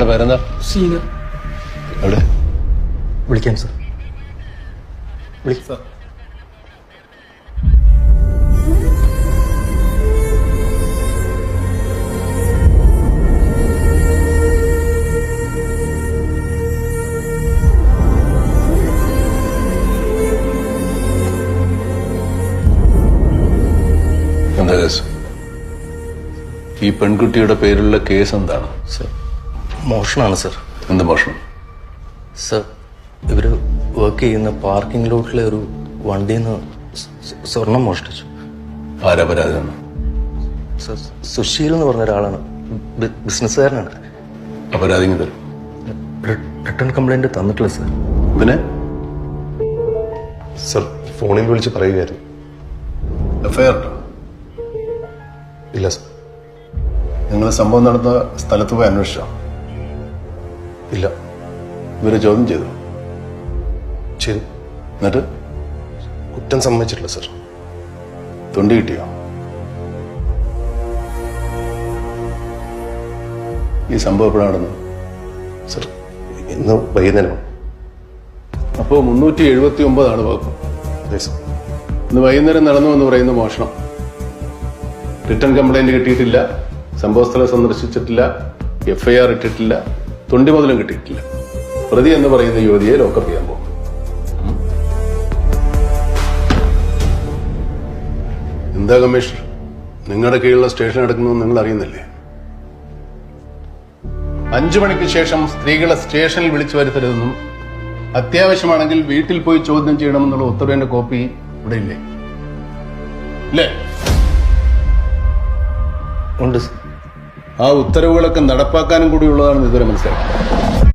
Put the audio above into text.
പേരെന്താ? സീന. എവിടെ? വിളിക്കാം സർ. വിളിക്കാം എന്താ ഈ പെൺകുട്ടിയുടെ പേരിലുള്ള കേസ് എന്താണ്? സർ. മോഷണമാണ് സർ. എന്ത് മോഷണം? സർ ഇവർ വർക്ക് ചെയ്യുന്ന പാർക്കിംഗ് ലോട്ടിലെ ഒരു വണ്ടിയിൽ നിന്ന് സ്വർണം മോഷ്ടിച്ചു. ആരാ പരാതി സർ സുശീൽ എന്ന് പറഞ്ഞ ഒരാളാണ്. ബിസിനസ്സുകാരനാണ്. അപരാധി തരും. റിട്ടേൺ കംപ്ലൈന്റ് തന്നിട്ടില്ല സർ. പിന്നെ? സർ ഫോണിൽ വിളിച്ച് പറയുകയായിരുന്നു. എഫ്ഐആർ ഇല്ല സർ. നിങ്ങൾ സംഭവം നടന്ന സ്ഥലത്ത് പോയി അന്വേഷിച്ചോ? ഇല്ല. ഇവരെ ചോദ്യം ചെയ്തു. ചെയ്തു. എന്നിട്ട്? കുറ്റം സമ്മതിച്ചിട്ടില്ല സർ. തൊണ്ടി കിട്ടിയോ? ഈ സംഭവം എപ്പോഴാണ് നടന്നത്? സർ ഇന്ന് വൈകുന്നേരം അപ്പോ മുന്നൂറ്റി എഴുപത്തി ഒമ്പതാണ് വകുപ്പ് ഇന്ന് വൈകുന്നേരം നടന്നു എന്ന് പറയുന്ന മോഷണം. റിട്ടേൺ കംപ്ലൈന്റ് കിട്ടിയിട്ടില്ല. സംഭവസ്ഥലം സന്ദർശിച്ചിട്ടില്ല. എഫ്ഐആർ ഇട്ടിട്ടില്ല. തൊണ്ടി മുതലും കിട്ടിയിട്ടില്ല. പ്രതി എന്ന് പറയുന്ന യുവതിയെ ലോക്കപ്പ് ചെയ്യാൻ പോകും എന്താ കമ്മീഷണർ? നിങ്ങളുടെ കീഴിലുള്ള സ്റ്റേഷൻ എടുക്കുന്നു നിങ്ങൾ അറിയുന്നില്ലേ? അഞ്ചു മണിക്ക് ശേഷം സ്ത്രീകളെ സ്റ്റേഷനിൽ വിളിച്ചു വരുത്തരുതെന്നും അത്യാവശ്യമാണെങ്കിൽ വീട്ടിൽ പോയി ചോദ്യം ചെയ്യണമെന്നുള്ള ഉത്തരവിന്റെ കോപ്പി ഇവിടെ ഇല്ലേ? ഇല്ലേ? ഉണ്ട് ആ ഉത്തരവുകളൊക്കെ നടപ്പാക്കാനും കൂടിയുള്ളതാണെന്ന് ഇതുവരെ മനസ്സിലാക്കി